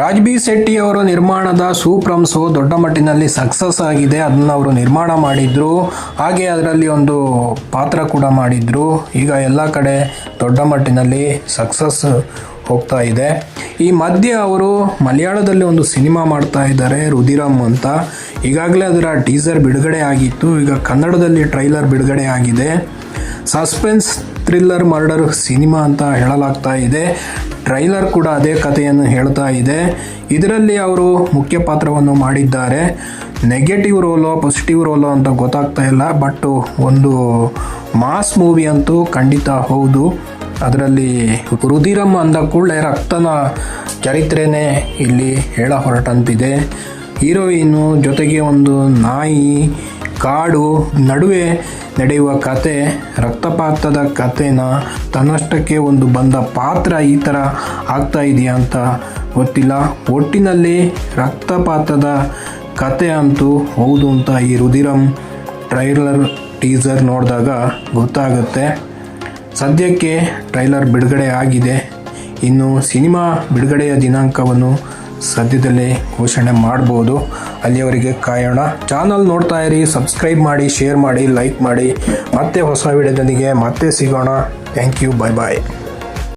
Raj B Shetty ಅವರು ನಿರ್ಮಾಣದ ಸೂಪ್ರಮ್ಸು ದೊಡ್ಡ ಮಟ್ಟಿನಲ್ಲಿ ಸಕ್ಸಸ್ ಆಗಿದೆ. ಅದನ್ನು ಅವರು ನಿರ್ಮಾಣ ಮಾಡಿದ್ರು. ಹಾಗೆ ಅದರಲ್ಲಿ ಒಂದು ಪಾತ್ರ ಕೂಡ ಮಾಡಿದ್ರು. ಈಗ ಎಲ್ಲ ಕಡೆ ದೊಡ್ಡ ಮಟ್ಟಿನಲ್ಲಿ ಸಕ್ಸಸ್ ಹೋಗ್ತಾ ಇದೆ. ಈ ಮಧ್ಯೆ ಅವರು ಮಲಯಾಳದಲ್ಲಿ ಒಂದು ಸಿನಿಮಾ ಮಾಡ್ತಾ ಇದ್ದಾರೆ ರುದಿರಮ್ ಅಂತ. ಈಗಾಗಲೇ ಅದರ ಟೀಸರ್ ಬಿಡುಗಡೆ ಆಗಿತ್ತು. ಈಗ ಕನ್ನಡದಲ್ಲಿ ಟ್ರೈಲರ್ ಬಿಡುಗಡೆ ಆಗಿದೆ. ಸಸ್ಪೆನ್ಸ್ ಥ್ರಿಲ್ಲರ್ ಮರ್ಡರ್ ಸಿನಿಮಾ ಅಂತ ಹೇಳಲಾಗ್ತಾ ಇದೆ. ಟ್ರೈಲರ್ ಕೂಡ ಅದೇ ಕಥೆಯನ್ನು ಹೇಳ್ತಾ ಇದೆ. ಇದರಲ್ಲಿ ಅವರು ಮುಖ್ಯ ಪಾತ್ರವನ್ನು ಮಾಡಿದ್ದಾರೆ. ನೆಗೆಟಿವ್ ರೋಲೋ, ಪಾಸಿಟಿವ್ ರೋಲೋ ಅಂತ ಗೊತ್ತಾಗ್ತಾ ಇಲ್ಲ. ಬಟ್ ಒಂದು ಮಾಸ್ ಮೂವಿ ಅಂತೂ ಖಂಡಿತ ಹೌದು. ಅದರಲ್ಲಿ ರುದಿರಮ್ ಅಂದ ಕೂಡಲೇ ರಕ್ತನ ಚರಿತ್ರೆನೇ ಇಲ್ಲಿ ಹೇಳ ಹೊರಟಂತಿದೆ. ಹೀರೋಯಿನು ಜೊತೆಗೆ ಒಂದು ನಾಯಿ ಕಾಡು ನಡುವೆ ನಡೆಯುವ ಕತೆ, ರಕ್ತಪಾತದ ಕಥೆನ ತನ್ನಷ್ಟಕ್ಕೆ ಒಂದು ಬಂದ ಪಾತ್ರ ಈ ಥರ ಆಗ್ತಾ ಇದೆಯಾ ಅಂತ ಗೊತ್ತಿಲ್ಲ. ಒಟ್ಟಿನಲ್ಲಿ ರಕ್ತಪಾತದ ಕತೆ ಅಂತೂ ಹೌದು ಅಂತ ಈ ರುದಿರಂ ಟ್ರೈಲರ್ ಟೀಸರ್ ನೋಡಿದಾಗ ಗೊತ್ತಾಗುತ್ತೆ. ಸದ್ಯಕ್ಕೆ ಟ್ರೈಲರ್ ಬಿಡುಗಡೆ ಆಗಿದೆ. ಇನ್ನು ಸಿನಿಮಾ ಬಿಡುಗಡೆಯ ದಿನಾಂಕವನ್ನು ಸದ್ಯದಲ್ಲೇ ಘೋಷಣೆ ಮಾಡ್ಬೋದು. ಅಲ್ಲಿಯವರೆಗೆ ಕಾಯೋಣ. ಚಾನಲ್ ನೋಡ್ತಾ ಇರಿ, ಸಬ್ಸ್ಕ್ರೈಬ್ ಮಾಡಿ, ಶೇರ್ ಮಾಡಿ, ಲೈಕ್ ಮಾಡಿ. ಮತ್ತೆ ಹೊಸ ವಿಡಿಯೋದೊಂದಿಗೆ ಮತ್ತೆ ಸಿಗೋಣ. Thank you bye bye